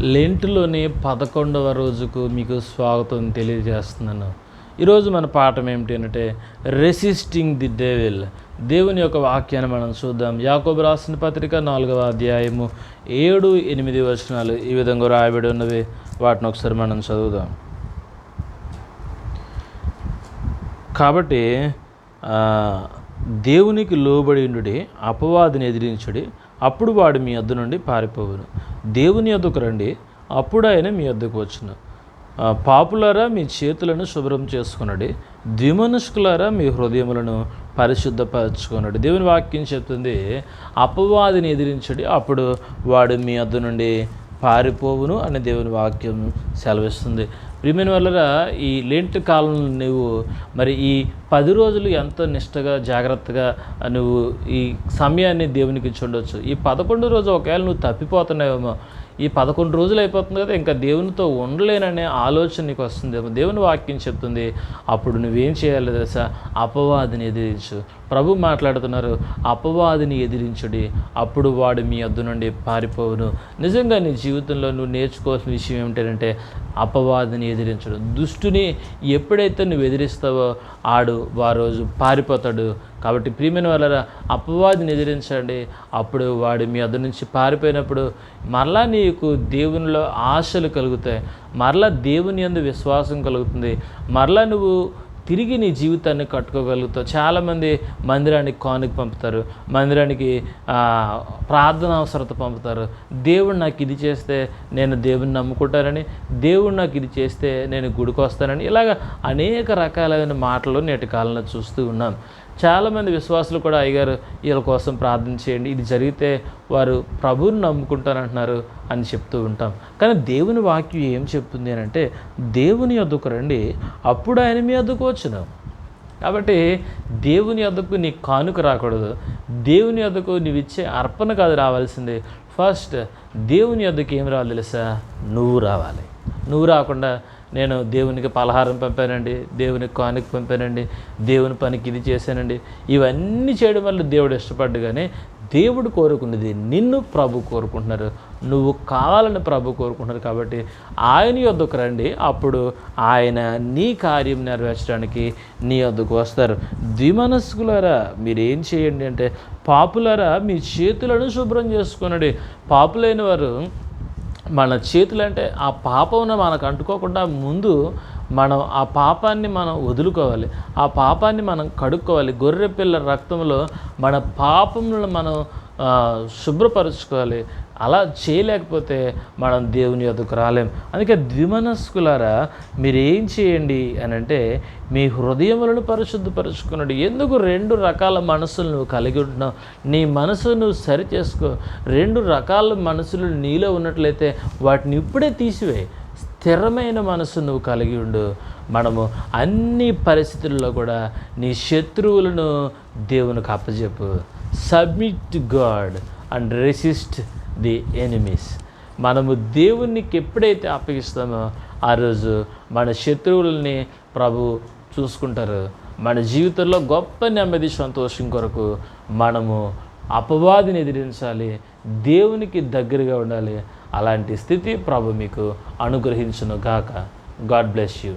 లెంట్లోని పదకొండవ రోజుకు మీకు స్వాగతం తెలియజేస్తున్నాను. ఈరోజు మన పాఠం ఏమిటి అంటే రెసిస్టింగ్ ది డేవిల్. దేవుని యొక్క వాక్యాన్ని మనం చూద్దాం. యాకోబు రాసిన పత్రిక నాలుగవ అధ్యాయము ఏడు ఎనిమిది వచనాలు ఈ విధంగా రాయబడి ఉన్నవి. వాటిని ఒకసారి మనం చదువుదాం. కాబట్టి దేవునికి లోబడి ఉండుడి అపవాదిని ఎదిరించుడి అప్పుడు వాడు మీ వద్ద నుండి పారిపోవును. దేవుని వద్దకు రండి అప్పుడు ఆయన మీ వద్దకు వచ్చును. పాపులారా మీ చేతులను శుభ్రం చేసుకునడి ద్విమనుష్కులారా మీ హృదయములను పరిశుద్ధపరచుకున్నాడు దేవుని వాక్యం చెప్తుంది అపవాదిని ఎదిరించడి అప్పుడు వాడు మీ అద్దు నుండి పారిపోవును అని దేవుని వాక్యం సెలవిస్తుంది. ప్రియమైన వల్ల ఈ లేంటి కాలంలో నువ్వు మరి ఈ పది రోజులు ఎంతో నిష్టగా జాగ్రత్తగా నువ్వు ఈ సమయాన్ని దేవునికి ఇచ్చి ఈ పదకొండు రోజు ఒకవేళ నువ్వు తప్పిపోతున్నావేమో ఈ పదకొండు రోజులు అయిపోతుంది కదా ఇంకా దేవునితో ఉండలేననే ఆలోచన నీకు వస్తుందేమో దేవుని వాక్యం చెప్తుంది అప్పుడు నువ్వేం చేయాలి తెలుసా? అపవాదిని ఎదిరించు. ప్రభు మాట్లాడుతున్నారు అపవాదిని ఎదిరించుడి అప్పుడు వాడు మీ అద్దు నుండి పారిపోవును. నిజంగా నీ జీవితంలో నువ్వు నేర్చుకోవాల్సిన విషయం ఏమిటంటే అపవాదిని ఎదిరించడం. దుష్టుని ఎప్పుడైతే నువ్వు ఎదిరిస్తావో ఆడు ఆ రోజు పారిపోతాడు. కాబట్టి ప్రియమైన వాళ్ళ అపవాదిని ఎదిరించండి. అప్పుడు వాడు మీ అద్దరి నుంచి పారిపోయినప్పుడు మరలా నీకు దేవునిలో ఆశలు కలుగుతాయి. మరలా దేవుని యందు విశ్వాసం కలుగుతుంది. మరలా నువ్వు తిరిగి నీ జీవితాన్ని కట్టుకోగలుగుతావు. చాలామంది మందిరానికి కానుక పంపుతారు. మందిరానికి ప్రార్థన అవసరత పంపుతారు. దేవుడు నాకు ఇది చేస్తే నేను దేవుని నమ్ముకుంటానని దేవుడు నాకు ఇది చేస్తే నేను గుడికి వస్తానని ఇలాగ అనేక రకాలైన మాటలు నేటి కాలంలో చూస్తూ ఉన్నాను చాలామంది విశ్వాసులు కూడా అయ్యారు వీళ్ళ కోసం ప్రార్థన చేయండి. ఇది జరిగితే వారు ప్రభువుని నమ్ముకుంటారంటున్నారు అని చెప్తూ ఉంటాం. కానీ దేవుని వాక్యం ఏం చెప్తుంది అని అంటే దేవుని యొద్దకు రండి అప్పుడు ఆయన మీ యొద్దకు వచ్చినాం. కాబట్టి దేవుని యొద్దకు నీ కానుక రాకూడదు. దేవుని యొద్దకు నీవు ఇచ్చే అర్పణ కాదు రావాల్సింది. ఫస్ట్ దేవుని యొద్దకు ఏం రావాలి తెలుసా? నువ్వు రావాలి. నువ్వు రాకుండా నేను దేవునికి పలహారం పంపానండి దేవునికి కానుక పంపానండి దేవుని పనికి ఇది చేశానండి. ఇవన్నీ చేయడం వల్ల దేవుడు ఇష్టపడ్డు కానీ దేవుడు కోరుకున్నది నిన్ను ప్రభు కోరుకుంటున్నారు. నువ్వు కావాలని ప్రభు కోరుకుంటున్నారు కాబట్టి ఆయన యొద్దకు రండి. అప్పుడు ఆయన నీ కార్యం నెరవేర్చడానికి నీ వద్దకు వస్తారు. ద్విమనస్కులారా మీరేం చేయండి అంటే పాపులారా మీ చేతులను శుభ్రం చేసుకునండి. పాపులైన వారు మన చేతులు అంటే ఆ పాపమును మనకు అంటుకోకుండా ముందు మనం ఆ పాపాన్ని మనం వదులుకోవాలి. ఆ పాపాన్ని మనం కడుక్కోవాలి. గొర్రె పిల్ల రక్తంలో మన పాపములను మనం శుభ్రపరచుకోవాలి. అలా చేయలేకపోతే మనం దేవుని యొద్దకు రాలేం. అందుకే ద్విమనస్కులారా మీరు ఏం చేయండి అని అంటే మీ హృదయములను పరిశుద్ధపరచుకున్నాడు ఎందుకు రెండు రకాల మనసులు నువ్వు కలిగి ఉంటున్నావు? నీ మనసు నువ్వు సరి చేసుకో రెండు రకాల మనసులు నీలో ఉన్నట్లయితే వాటిని ఇప్పుడే తీసివేయి. స్థిరమైన మనసు నువ్వు కలిగి ఉండు. మనము అన్ని పరిస్థితుల్లో కూడా నీ శత్రువులను దేవునికి అప్పచెప్పు submit to God and resist the enemies మనము దేవునికి ఎప్పుడైతే అప్పగిస్తామో ఆ రోజు మన శత్రువులని ప్రభు చూసుకుంటారు. మన జీవితంలో గొప్ప నెమ్మది సంతోషం కొరకు మనము అపవాదిని ఎదిరించాలి దేవునికి దగ్గరగా ఉండాలి. అలాంటి స్థితి ప్రభు మీకు అనుగ్రహించును గాక గాడ్ బ్లెస్ యూ